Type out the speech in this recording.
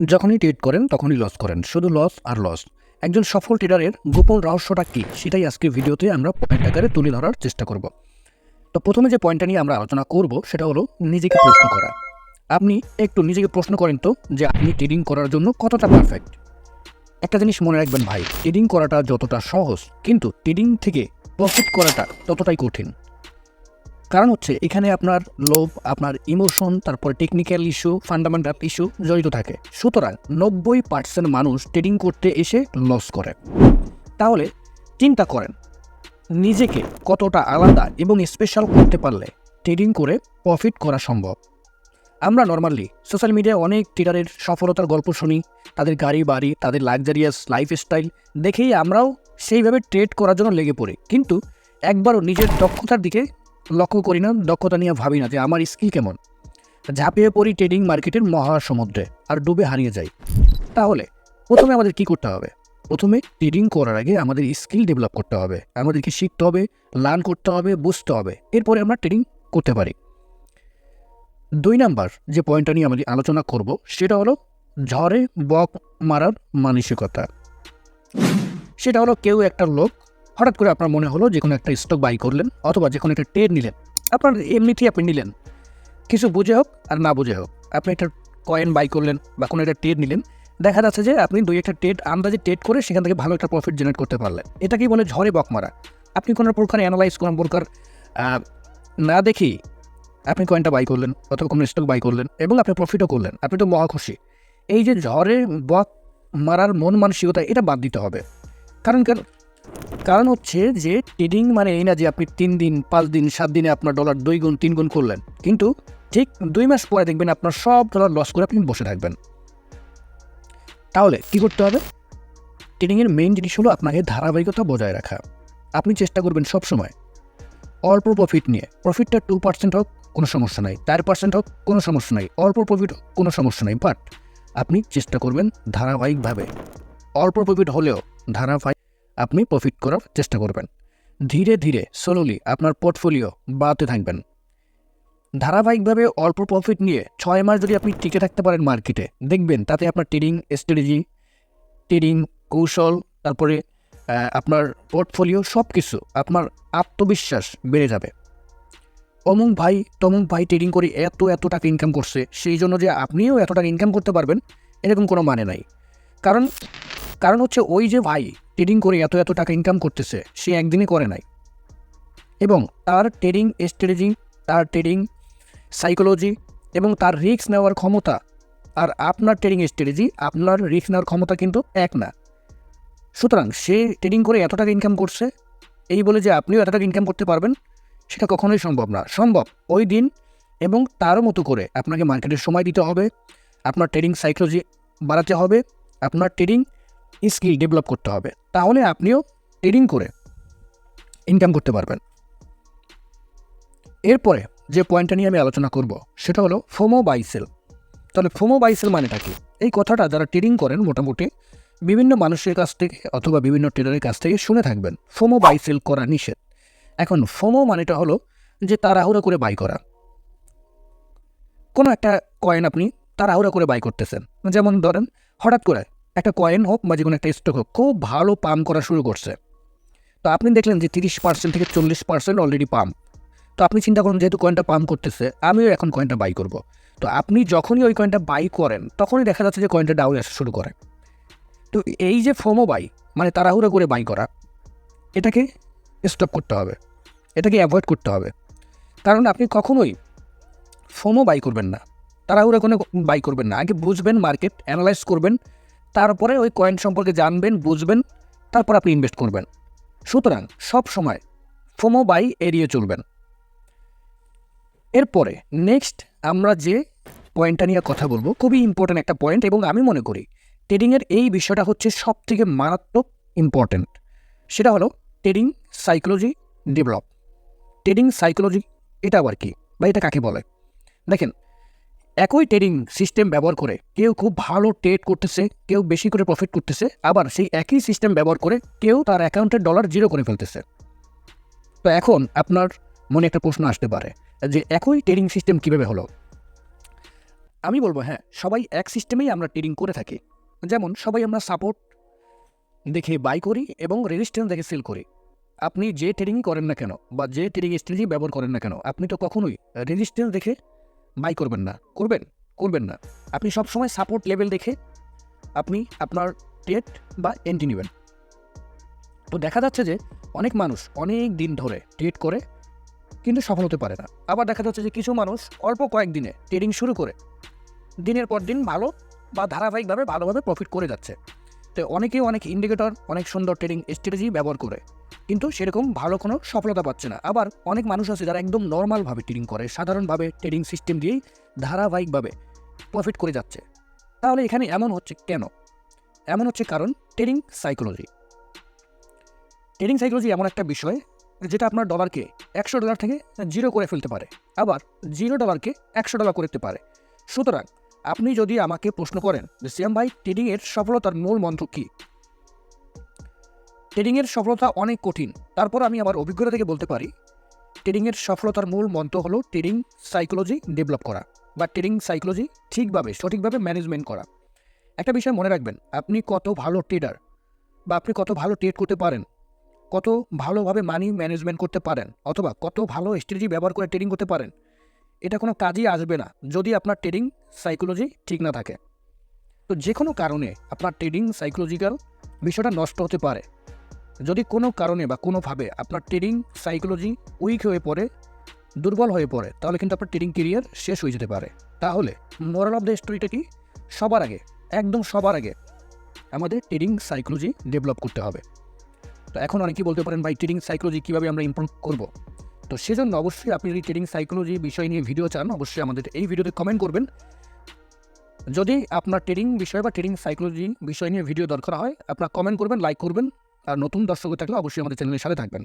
যখনই ট্রেড করেন, তখনই লস করেন। শুধু লস আর লস একজন সফল ট্রেডারের গোপন রহস্যটা কী, সেটাই আজকে ভিডিওতে আমরা পয়েন্ট আকারে তুলে ধরার চেষ্টা করব। তো প্রথমে যে পয়েন্টটা নিয়ে আমরা আলোচনা করব, সেটা হলো নিজেকে প্রশ্ন করা। আপনি একটু নিজেকে প্রশ্ন করেন তো, যে আপনি ট্রেডিং করার জন্য কতটা পারফেক্ট একটা জিনিস মনে রাখবেন ভাই ট্রেডিং করাটা যতটা সহজ, কিন্তু ট্রেডিং থেকে প্রফিট করাটা ততটাই কঠিন। কারণ হচ্ছে এখানে আপনার লোভ, আপনার ইমোশন, তারপরে টেকনিক্যাল ইস্যু ফান্ডামেন্টাল ইস্যু জড়িত থাকে। সুতরাং নব্বই পার্সেন্ট মানুষ ট্রেডিং করতে এসে লস করে। তাহলে চিন্তা করেন, নিজেকে কতটা আলাদা এবং স্পেশাল করতে পারলে ট্রেডিং করে প্রফিট করা সম্ভব? আমরা নর্মালি সোশ্যাল মিডিয়ায় অনেক ট্রেডারের সফলতার গল্প শুনি, তাদের গাড়ি বাড়ি, তাদের লাক্সারিয়াস লাইফস্টাইল দেখেই আমরাও সেইভাবে ট্রেড করার জন্য লেগে পড়ি। কিন্তু একবারও নিজের দক্ষতার দিকে লক্ষ্য করি না, দক্ষতা নিয়ে ভাবি না যে আমার স্কিল কেমন। ঝাঁপিয়ে পড়ি ট্রেডিং মার্কেটের মহাসমুদ্রে, আর ডুবে হারিয়ে যাই। তাহলে, প্রথমে আমাদের কি করতে হবে? প্রথমে ট্রেডিং করার আগে আমাদের স্কিল ডেভেলপ করতে হবে। আমাদেরকে শিখতে হবে লার্ন করতে হবে, বুঝতে হবে। এরপরে আমরা ট্রেডিং করতে পারি। দুই নাম্বার যে পয়েন্টটা নিয়ে আমি আলোচনা করব, সেটা হলো ঝড়ে বক মারার মানসিকতা। সেটা হলো কেউ একটা লোক হঠাৎ করে আপনার মনে হলো যে কোনো একটা স্টক বাই করলেন অথবা যে কোনো একটা ট্রেড নিলেন। আপনার এমনিতেই আপনি নিলেন। কিছু বুঝে হোক আর না বুঝে হোক, আপনি একটা কয়েন বাই করলেন বা কোনো একটা ট্রেড নিলেন, দেখা যাচ্ছে যে আপনি দুই একটা ট্রেড আন্দাজে ট্রেড করে সেখান থেকে ভালো একটা প্রফিট জেনারেট করতে পারলেন। এটাকেই বলে ঝড়ে বক মারা? আপনি কোনো প্রকার অ্যানালাইজ কোনো প্রকার না দেখেই আপনি কয়েনটা বাই করলেন অথবা কোনো স্টক বাই করলেন এবং আপনি প্রফিটও করলেন। আপনি তো মহা খুশি। এই যে ঝড়ে বক মারার মন মানসিকতা এটা বাদ দিতে হবে। কারণ কারণ কারণ হচ্ছে যে ট্রেডিং মানে এই না যে আপনি তিন দিন, পাঁচ দিন, সাত দিনে আপনার ডলার দুই গুণ, তিন গুণ করলেন। কিন্তু ঠিক দুই মাস পরে দেখবেন আপনার সব ডলার লস করে আপনি বসে থাকবেন। তাহলে কি করতে হবে? ট্রেডিংয়ের মেইন জিনিস হলো আপনাকে ধারাবাহিকতা বজায় রাখা। আপনি চেষ্টা করবেন সব সময় অল্প প্রফিট নিয়ে। প্রফিটটা টু পার্সেন্ট হোক, কোনো সমস্যা নাই। চার পার্সেন্ট হোক, কোনো সমস্যা নাই। অল্প প্রফিট হোক, কোনো সমস্যা নাই। বাট আপনি চেষ্টা করবেন ধারাবাহিকভাবে। অল্প প্রফিট হলেও ধারাবাহিক আপনি প্রফিট করার চেষ্টা করবেন। ধীরে ধীরে স্লোলি আপনার পোর্টফোলিও বাড়তে থাকবেন। ধারাবাহিকভাবে অল্প প্রফিট নিয়ে ছয় মাস যদি আপনি টিকে থাকতে পারেন মার্কেটে দেখবেন তাতে আপনার ট্রেডিং স্ট্র্যাটেজি ট্রেডিং কৌশল, তারপরে আপনার পোর্টফোলিও সব কিছু আপনার আত্মবিশ্বাস বেড়ে যাবে। অমুক ভাই, তমুক ভাই ট্রেডিং করে এত এত টাকা ইনকাম করছে, সেই জন্য যে আপনিও এত টাকা ইনকাম করতে পারবেন, এরকম কোনো মানে নাই। কারণ কারণ হচ্ছে ওই যে ভাই ট্রেডিং করে এত এত টাকা ইনকাম করতেছে, সে একদিনে করে নাই। এবং তার ট্রেডিং স্ট্র্যাটেজি তার ট্রেডিং সাইকোলজি এবং তার রিস্ক নেওয়ার ক্ষমতা আর আপনার ট্রেডিং স্ট্র্যাটেজি আপনার রিস্ক নেওয়ার ক্ষমতা কিন্তু এক না। সুতরাং সে ট্রেডিং করে এত টাকা ইনকাম করছে, এই বলে যে আপনিও এত টাকা ইনকাম করতে পারবেন, সেটা কখনোই সম্ভব না। সম্ভব ওই দিন এবং তার মতো করে আপনাকে মার্কেটের সময় দিতে হবে, আপনার ট্রেডিং সাইকোলজি বাড়াতে হবে, আপনার ট্রেডিং স্কিল ডেভেলপ করতে হবে, তাহলে আপনিও ট্রেডিং করে ইনকাম করতে পারবেন। এরপরে যে পয়েন্টটা নিয়ে আমি আলোচনা করব, সেটা হলো ফোমো বাইসেল তাহলে ফোমো বাইসেল মানেটা কি? এই কথাটা যারা ট্রেডিং করেন মোটামুটি বিভিন্ন মানুষের কাছ থেকে অথবা বিভিন্ন ট্রেডারের কাছ থেকে শুনে থাকবেন ফোমো বাইসেল করা নিষেধ। এখন ফোমো মানেটা হলো যে তাড়াহুড়া করে বাই করা। কোনো একটা কয়েন আপনি তাড়াহুড়া করে বাই করতেছেন, যেমন ধরেন হঠাৎ করে একটা কয়েন হোক বা যে কোনো একটা স্টক হোক, খুব ভালো পাম্প করা শুরু করছে। তো আপনি দেখলেন যে তিরিশ পার্সেন্ট থেকে চল্লিশ পার্সেন্ট অলরেডি পাম্প তো আপনি চিন্তা করুন, যেহেতু কয়েনটা পাম্প করতেছে, আমিও এখন কয়েনটা বাই করব। তো আপনি যখনই ওই কয়েনটা বাই করেন, তখনই দেখা যাচ্ছে যে কয়েনটা ডাউন আসা শুরু করে। তো এই যে ফোমো বাই মানে তাড়াহুড়া করে বাই করা, এটাকে স্টপ করতে হবে। এটাকে অ্যাভয়েড করতে হবে। কারণ আপনি কখনোই ফোমো বাই করবেন না। তাড়াহুড়া কোনো বাই করবেন না। আগে বুঝবেন মার্কেট অ্যানালাইজ করবেন তারপরে ওই কয়েন সম্পর্কে জানবেন, বুঝবেন, তারপর আপনি ইনভেস্ট করবেন। সুতরাং সব সময় ফোমো বাই এড়িয়ে চলবেন। এরপরে নেক্সট আমরা যে পয়েন্টটা নিয়ে কথা বলব, খুবই ইম্পর্ট্যান্ট একটা পয়েন্ট এবং আমি মনে করি ট্রেডিংয়ের এই বিষয়টা হচ্ছে সব থেকে মারাত্মক ইম্পর্ট্যান্ট সেটা হলো trading psychology develop trading psychology এটা আবার কি বা এটা কাকে বলে? দেখেন একই ট্রেডিং সিস্টেম ব্যবহার করে কেউ খুব ভালো ট্রেড করতেছে, কেউ বেশি করে প্রফিট করতেছে, আবার সেই একই সিস্টেম ব্যবহার করে কেউ তার অ্যাকাউন্টের ডলার জিরো করে ফেলতেছে। তো এখন আপনার মনে একটা প্রশ্ন আসতে পারে যে একই ট্রেডিং সিস্টেম কীভাবে হলো? আমি বলব হ্যাঁ সবাই এক সিস্টেমেই আমরা ট্রেডিং করে থাকি। যেমন সবাই আমরা সাপোর্ট দেখে বাই করি এবং রেজিস্ট্যান্স দেখে সেল করি। আপনি যে ট্রেডিংই করেন না কেন বা যে ট্রেডিং স্ট্র্যাটেজি ব্যবহার করেন না কেন, আপনি তো কখনোই রেজিস্ট্যান্স দেখে বাই করবেন না, করবেন করবেন না। আপনি সবসময় সাপোর্ট লেভেল দেখে আপনি আপনার ট্রেড বা এন্ট্রি নেবেন। তো দেখা যাচ্ছে যে অনেক মানুষ অনেক দিন ধরে ট্রেড করে, কিন্তু সফল হতে পারে না। আবার দেখা যাচ্ছে যে কিছু মানুষ অল্প কয়েকদিনে ট্রেডিং শুরু করে, দিনের পর দিন ভালো বা ধারাবাহিকভাবে ভালোভাবে প্রফিট করে যাচ্ছে। তো অনেকেই অনেক ইন্ডিকেটর অনেক সুন্দর ট্রেডিং স্ট্র্যাটেজি ব্যবহার করে কিন্তু সেরকম ভালো কোনো সফলতা পাচ্ছে না। আবার অনেক মানুষ আছে যারা একদম নর্মালভাবে ট্রেডিং করে, সাধারণভাবে ট্রেডিং সিস্টেম দিয়েই ধারাবাহিকভাবে প্রফিট করে যাচ্ছে। তাহলে এখানে এমন হচ্ছে কেন? এমন হচ্ছে কারণ ট্রেডিং সাইকোলজি ট্রেডিং সাইকোলজি এমন একটা বিষয় যেটা আপনার ডলারকে একশো ডলার থেকে জিরো করে ফেলতে পারে, আবার জিরো ডলারকে একশো ডলার করতে পারে। সুতরাং আপনি যদি আমাকে প্রশ্ন করেন যে সিয়াম ভাই ট্রেডিংয়ের সফলতার মূল মন্ত্র কী? ট্রেডিংয়ের সফলতা অনেক কঠিন। তারপর আমি আমার অভিজ্ঞতা থেকে বলতে পারি, ট্রেডিংয়ের সফলতার মূল মন্ত্র হলো ট্রেডিং সাইকোলজি ডেভেলপ করা বা ট্রেডিং সাইকোলজি ঠিকভাবে, সঠিকভাবে ম্যানেজমেন্ট করা। একটা বিষয় মনে রাখবেন, আপনি কত ভালো ট্রেডার বা আপনি কত ভালো ট্রেড করতে পারেন, কত ভালোভাবে মানি ম্যানেজমেন্ট করতে পারেন অথবা কত ভালো স্ট্র্যাটেজি ব্যবহার করে ট্রেডিং করতে পারেন, এটা কোনো কাজই আসবে না যদি আপনার ট্রেডিং সাইকোলজি ঠিক না থাকে। তো যে কোনো কারণে আপনার ট্রেডিং সাইকোলজিক্যাল বিষয়টা নষ্ট হতে পারে। যদি কোনো কারণে বা কোনোভাবে আপনার ট্রেডিং সাইকোলজি উইক হয়ে পড়ে, দুর্বল হয়ে পড়ে, তাহলে কিন্তু আপনার ট্রেডিং কেরিয়ার শেষ হয়ে যেতে পারে। তাহলে মোরাল অফ দ্য স্টোরিটা কি? সবার আগে, একদম সবার আগে আমাদের ট্রেডিং সাইকোলজি ডেভেলপ করতে হবে। তো এখন অনেকেই বলতে পারেন, ভাই ট্রেডিং সাইকোলজি কীভাবে আমরা ইমপ্রুভ করব? তো সেজন্য অবশ্যই আপনি যদি ট্রেডিং সাইকোলজি বিষয় নিয়ে ভিডিও চান, অবশ্যই আমাদের এই ভিডিওতে কমেন্ট করবেন। যদি আপনার ট্রেডিং বিষয় বা ট্রেডিং সাইকোলজি বিষয় নিয়ে ভিডিও দরকার হয়, আপনারা কমেন্ট করবেন লাইক করবেন। আর নতুন দর্শক থাকলে অবশ্যই আমাদের চ্যানেলের সাথে থাকবেন।